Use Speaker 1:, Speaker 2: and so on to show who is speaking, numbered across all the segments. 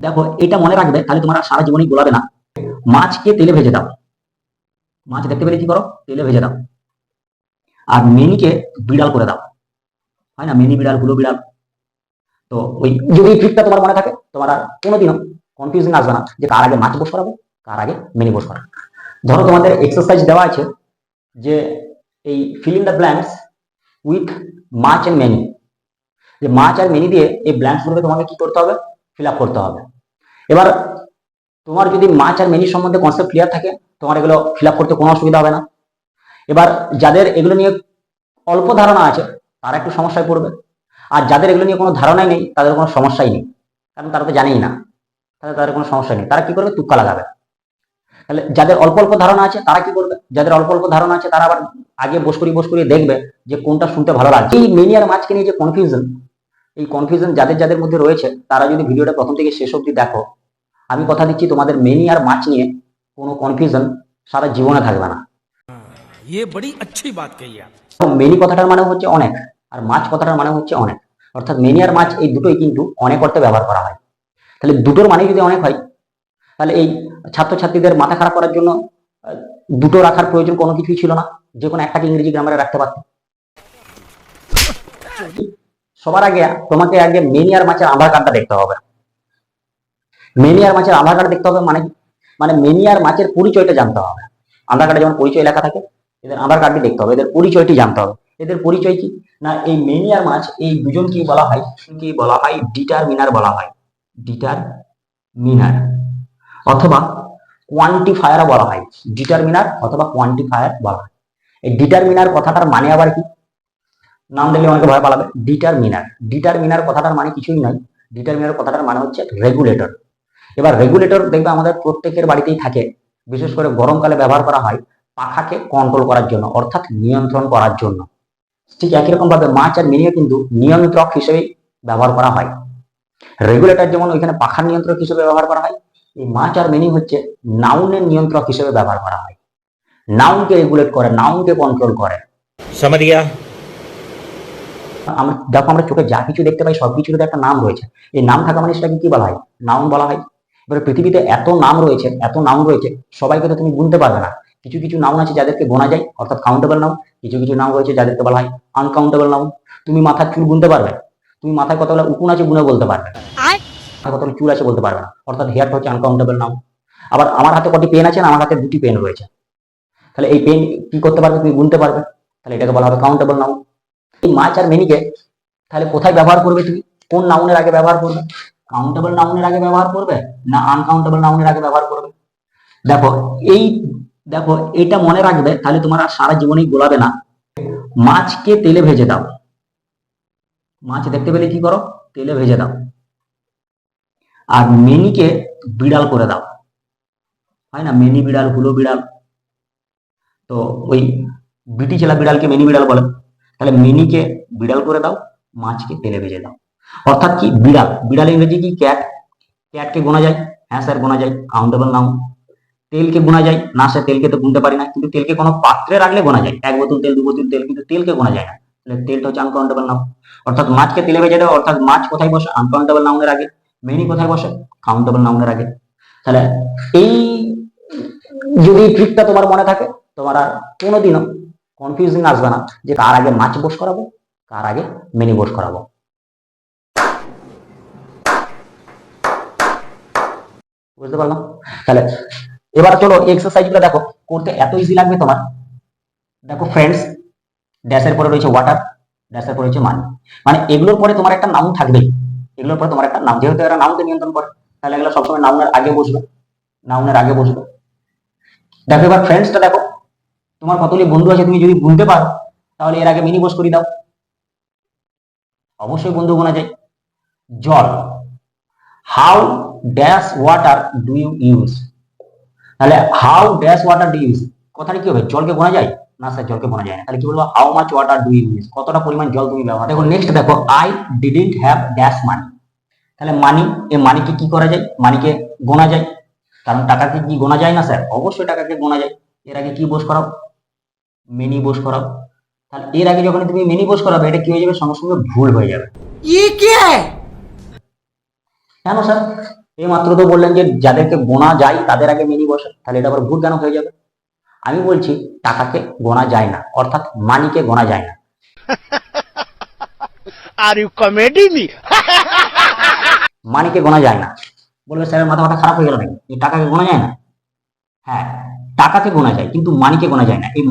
Speaker 1: দেখো, এটা মনে রাখবে তাহলে তোমার সারা জীবনই গোলাবে না। মাছকে তেলে ভেজে দাও। মাছ দেখতে পেলে কি করো? তেলে ভেজে দাও। আর মেনিকে বিড়াল করে দাও। হয় না? মেনি বিড়াল, গুলো বিড়াল। তো ওই যদি এই তোমার মনে থাকে, তোমার আর কোনোদিনও কনফিউশন আসবে না যে কার আগে মাছ বস করাবো, কার আগে মেনি বস করাবো। ধরো তোমাদের এক্সারসাইজ দেওয়া আছে যে এই fill the blanks with much and many যে মাছ আর মেনি দিয়ে এই ব্ল্যাঙ্কস গুলোকে তোমাকে কি করতে হবে? ফিল আপ করতে হবে। এবার তোমার যদি মাছ আর মেনি সম্বন্ধে কনসেপ্ট ক্লিয়ার থাকে, তোমার এগুলো ফিল করতে কোনো অসুবিধা হবে না। এবার যাদের এগুলো নিয়ে অল্প ধারণা আছে, তারা একটু সমস্যায় পড়বে। আর যাদের এগুলো নিয়ে কোনো ধারণাই নেই, তাদের কোনো সমস্যাই নেই। কারণ তারা তো জানেই না। তাহলে তাদের কোনো সমস্যা নেই। তারা কি করবে? তুক্কা লাগাবে। তাহলে যাদের অল্প অল্প ধারণা আছে, তারা কি করবে? যাদের অল্প অল্প ধারণা আছে, তারা আবার আগে বস করি বস করিয়ে দেখবে যে কোনটা শুনতে ভালো লাগছে। এই মেনি আর মাছকে নিয়ে যে কনফিউশন এই কনফিউশন যাদের যাদের মধ্যে রয়েছে, তারা যদি ভিডিওটা প্রথম থেকে শেষ অবধি দেখো আমি কথা দিচ্ছি তোমাদের মেনি আর মাছ নিয়ে কোনো কনফিউশন সারা জীবনে থাকবে না
Speaker 2: ये बड़ी अच्छी बात कही आप
Speaker 1: মেনি কথাটার মানে হচ্ছে অনেক আর মাছ কথাটার মানে হচ্ছে অনেক অর্থাৎ মেনি আর মাছ এই দুটোই কিন্তু অনেক অর্থে ব্যবহার করা হয় তাহলে দুটোর মানে যদি অনেক হয় তাহলে এই ছাত্রছাত্রীদের মাথা খারাপ করার জন্য আহ, দুটো রাখার প্রয়োজন কোনো কিছুই ছিল না যে কোনো একটাকে ইংরেজি গ্রামারে রাখতে পারত সবার আগে তোমাকে আগে মেনি আর মাছের আধার কার্ডটা দেখতে হবে মেনি আর মাছের আধার কার্ড দেখতে হবে মানে মানে মেনি আর মাছের পরিচয়টা জানতে হবে। আধার কার্ডে যেমন পরিচয় লেখা থাকে, এদের আধার কার্ডটি দেখতে হবে। এদের পরিচয়টি জানতে হবে। এদের পরিচয় কি? না, এই মেনি আর মাছ এই দুজন কি বলা হয় কি বলা হয় ডিটারমিনার বলা হয়। ডিটারমিনার অথবা কোয়ান্টিফায়ার বলা হয়। ডিটারমিনার অথবা কোয়ান্টিফায়ার বলা হয়। এই ডিটারমিনার কথাটার মানে আবার কি? নাম দিলে অনেকে ভয় পালাবে। ডিটারমিনার ডিটারমিনার কথাটার মানে কিছুই নয়। ডিটারমিনার কথাটার মানে হচ্ছে রেগুলেটর এবার রেগুলেটর দেখবে আমাদের প্রত্যেকের বাড়িতেই থাকে। বিশেষ করে গরমকালে ব্যবহার করা হয় পাখাকে কন্ট্রোল করার জন্য অর্থাৎ নিয়ন্ত্রণ করার জন্য। ঠিক একই রকমভাবে মাছ আর মিনিও কিন্তু নিয়ন্ত্রক হিসেবে ব্যবহার করা হয়। রেগুলেটর যেমন ওইখানে পাখার নিয়ন্ত্রক হিসেবে ব্যবহার করা হয় এই মাছ আর মিনি হচ্ছে নাউনের নিয়ন্ত্রক হিসেবে ব্যবহার করা হয়। নাউনকে রেগুলেট করে নাউনকে কন্ট্রোল করে।
Speaker 3: সামারিয়া।
Speaker 1: আমরা দেখো আমরা চোখে যা কিছু দেখতে পাই সব কিছুর একটা নাম রয়েছে। এই নাম থাকা মানে সেটাকে কি বলা হয়? নাউন বলা হয়। এবারে পৃথিবীতে এত নাম রয়েছে এত নাম রয়েছে সবাইকে তো তুমি গুনতে পারবে না। কিছু কিছু নাম আছে যাদেরকে গোনা যায় অর্থাৎ কাউন্টেবল নাম। কিছু কিছু নাম রয়েছে যাদেরকে বলা হয় আনকাউন্টেবল নাম। তুমি মাথার চুল গুনতে পারবে তুমি মাথায় কতগুলো উকুন আছে গুনে বলতে পারবে। কতগুলো চুল আছে বলতে পারবে না। অর্থাৎ হেয়ারটা হচ্ছে আনকাউন্টেবল নাম। আবার আমার হাতে কটি পেন আছে না আমার হাতে দুটি পেন রয়েছে। তাহলে এই পেন কি করতে পারবে? তুমি গুনতে পারবে। তাহলে এটাকে বলা হবে কাউন্টেবল নাম। এই মাছ আর মেনিকে তাহলে কোথায় ব্যবহার করবে তুমি? কোন নাউনের আগে ব্যবহার করবে? কাউন্টেবল নাউনের আগে ব্যবহার করবে না আনকাউন্টেবল নাউনের আগে ব্যবহার করবে? দেখো, এই, দেখো, এটা মনে রাখবে, তাহলে তোমার আর সারা জীবনই গোলাবে না। মাছকে তেলে ভেজে দাও। মাছ দেখতে পেলে কি করো? তেলে ভেজে দাও। আর মেনিকে বিড়াল করে দাও। হয় না? মেনি বিড়াল, হুলো বিড়াল। তো ওই বিটি ছেলা বিড়ালকে মেনি বিড়াল বলে। তাহলে মিনিকে বিড়াল করে দাও, মাছকে তেলে ভেজে দাও। অর্থাৎ কি? বিড়াল। বিড়াল ইংরেজি কি? ক্যাট। ক্যাটকে গোনা যায়। হ্যাঁ স্যার, গোনা যায়। কাউন্টেবল নাম তেলকে গোনা যায়। না স্যার, তেলকে তো গুনতে পারি না। কিন্তু তেলকে কোনো পাত্রে রাখলে গোনা যায়। এক বোতল তেল, দু বোতল তেল, কিন্তু তেলকে গোনা যায় না। তেলটা হচ্ছে আনকাউন্টেবল নাম অর্থাৎ মাছকে তেলে ভেজে দাও অর্থাৎ মাছ কোথায় বসে? আনকাউন্টেবল নাউনের আগে। মেনি কোথায় বসে? কাউন্টেবল নাউনের আগে। তাহলে এই যদি ট্রিকটা তোমার মনে থাকে, তোমার আর কোনোদিনও কনফিউজিং আসবে না যে কার আগে মাছ বস করাবো, কার আগে মিনি বস করাবো। বুঝতে পারলাম? তাহলে এবার চলো এক্সারসাইজগুলো দেখো। করতে এত ইজি লাগবে তোমার। দেখো ফ্রেন্ডস ড্যাশের পরে রয়েছে ওয়াটার ড্যাশের পরে রয়েছে মানি মানে এগুলোর পরে তোমার একটা নাম থাকবেই এগুলোর পরে তোমার একটা নাম যেহেতু এরা নামকে নিয়ন্ত্রণ করে, তাহলে এগুলো সবসময় নাউনের আগে বসবে। নাউনের আগে বসবে। দেখো এবার ফ্রেন্ডসটা দেখো। তোমার কতগুলি বন্ধু আছে তুমি যদি গুনতে পারো, তাহলে এর আগে মিনি বস করে দাও। অবশ্যই বন্ধু গোনা যায়। জল। How dash water do you use তাহলে how dash water do use কথাটা কি হবে? জলকে বোনা যায়? না স্যার জলকে বোনা যায় না। তাহলে কি বলব? How much water do you use কতটা পরিমাণ জল তুমি ব্যবহার দেখো নেক্সট দেখো I didn't have dash money তাহলে মানি এ মানিকে কি করা যায়? মানিকে গোনা যায়। কারণ টাকাকে কি গোনা যায় না স্যার অবশ্যই টাকাকে গোনা যায়। এর আগে কি বোস করাও? মেনি বোস করাও। তাহলে এর আগে যখন তুমি মেনি বোস করাবে, এটা কি হয়ে যাবে? সঙ্গে সঙ্গে ভুল হয়ে যাবে। কেন স্যার এই মাত্র তো বললেন যে যাদেরকে গোনা যায় তাদের আগে মেনি বসে তাহলে এটা আবার ভুল কেন হয়ে যাবে? আমি বলছি টাকাকে গোনা যায় না অর্থাৎ মানিকে গোনা যায় না।
Speaker 3: আর ইউ কমেডি মি
Speaker 1: মানিকে গোনা যায় না। বলবে স্যারের মাথা মাথা খারাপ হয়ে গেল নাকি? এই টাকাকে গোনা যায় না? হ্যাঁ টাকাকে গোনা যায় কিন্তু মানিকে গোনা যায় না। এই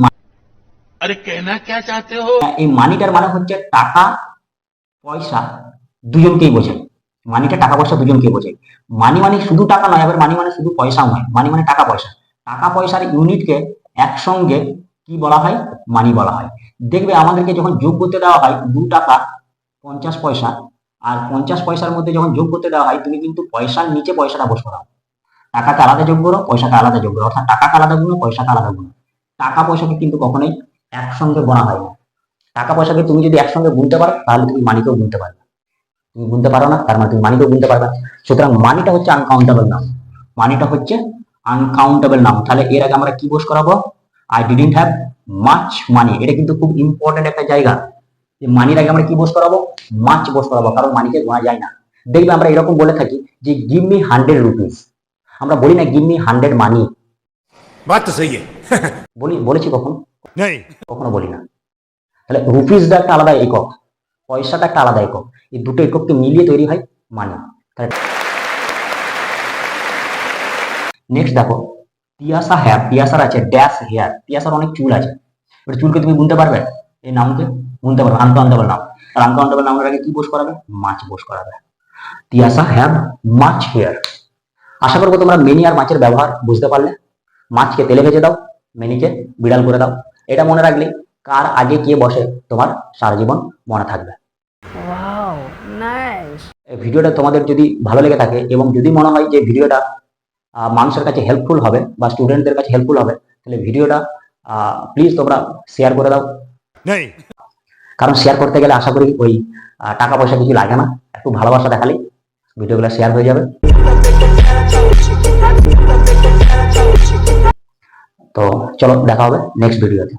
Speaker 3: আরে কেনা কে চাইতে হো?
Speaker 1: এই মানিটার মানে হচ্ছে টাকা পয়সা দুজনকেই বোঝায়। মানিটা টাকা পয়সা দুজনকে বোঝায়। মানি মানে শুধু টাকা নয়, আবার মানি মানে শুধু পয়সাও নয়। মানি মানে টাকা পয়সা। টাকা পয়সার ইউনিটকে একসঙ্গে কি বলা হয়? মানি বলা হয়। দেখবে আমাদেরকে যখন যোগ করতে দেওয়া হয় দু টাকা পঞ্চাশ পয়সা, আর পঞ্চাশ পয়সার মধ্যে যখন যোগ করতে দেওয়া হয়, তুমি কিন্তু পয়সার নিচে পয়সাটা বস করাও টাকাকে আলাদা যোগ করো, পয়সাকে আলাদা যোগ করো। অর্থাৎ টাকাকে আলাদা গুণ পয়সাকে আলাদা গুণ টাকা পয়সাকে কিন্তু কখনোই একসঙ্গে গোনা হয় না। টাকা পয়সাকে তুমি যদি একসঙ্গে গুনতে পারো, তাহলে তুমি মানিকেও গুনতে পারবে। তুমি গুনতে পারো না তার মানে তুমি মানিকেও গুনতে পারবে সুতরাং মানিটা হচ্ছে আনকাউন্টেবল নাম। মানিটা হচ্ছে আনকাউন্টেবল নাম। তাহলে এর আগে আমরা কি বোস করাবো? I didn't have much money এটা কিন্তু খুব ইম্পর্টেন্ট একটা জায়গা। মানির আগে আমরা কি বোস করাবো? মাছ বোস করাবো। কারণ মানিকে গোনা যায় না। দেখবে আমরা এরকম বলে থাকি যে গিভ মি হান্ড্রেড রুপিস আমরা বলি না গিভ মি হান্ড্রেড মানি বলি বলেছি কখন? কখনো বলি না। তাহলে রুপিস দা একটা আলাদা একক। পয়সাটা একটা আলাদা একক। এই দুটো একককে মিলিয়ে তৈরি হয় মানি নেক্সট দেখো তিয়াসা হ্যাপ তিয়াসার আছে ড্যাশ হেয়ার তিয়াসার অনেক চুল আছে। এবার চুলকে তুমি গুনতে পারবে? এই নামকে গুনতে পারবে আনকাউন্টেবল নাম। আর আনকাউন্টেবল নামের আগে কি বোস করাবে? মাছ বোস করাবে। তিয়াসা হ্যাভ মাছ হেয়ার আশা করব তোমরা মেনি আর মাছের ব্যবহার বুঝতে পারলে। মাছকে তেলে ভেজে দাও মেনিকে বিড়াল করে দাও। এটা মনে রাখলে কার আগে কে বসে তোমার সারা জীবন মনে থাকবে? ভিডিওটা তোমাদের যদি ভালো লেগে থাকে এবং যদি মনে হয় যে ভিডিওটা আহ, মানুষের কাছে হেল্পফুল হবে বা স্টুডেন্টদের কাছে হেল্পফুল হবে তাহলে ভিডিওটা প্লিজ তোমরা শেয়ার করে দাও। কারণ শেয়ার করতে গেলে আশা করি ওই টাকা পয়সা কিছু লাগে না। একটু ভালোবাসা দেখালেই ভিডিওগুলো শেয়ার হয়ে যাবে। তো চলো দেখা হবে নেক্সট ভিডিওতে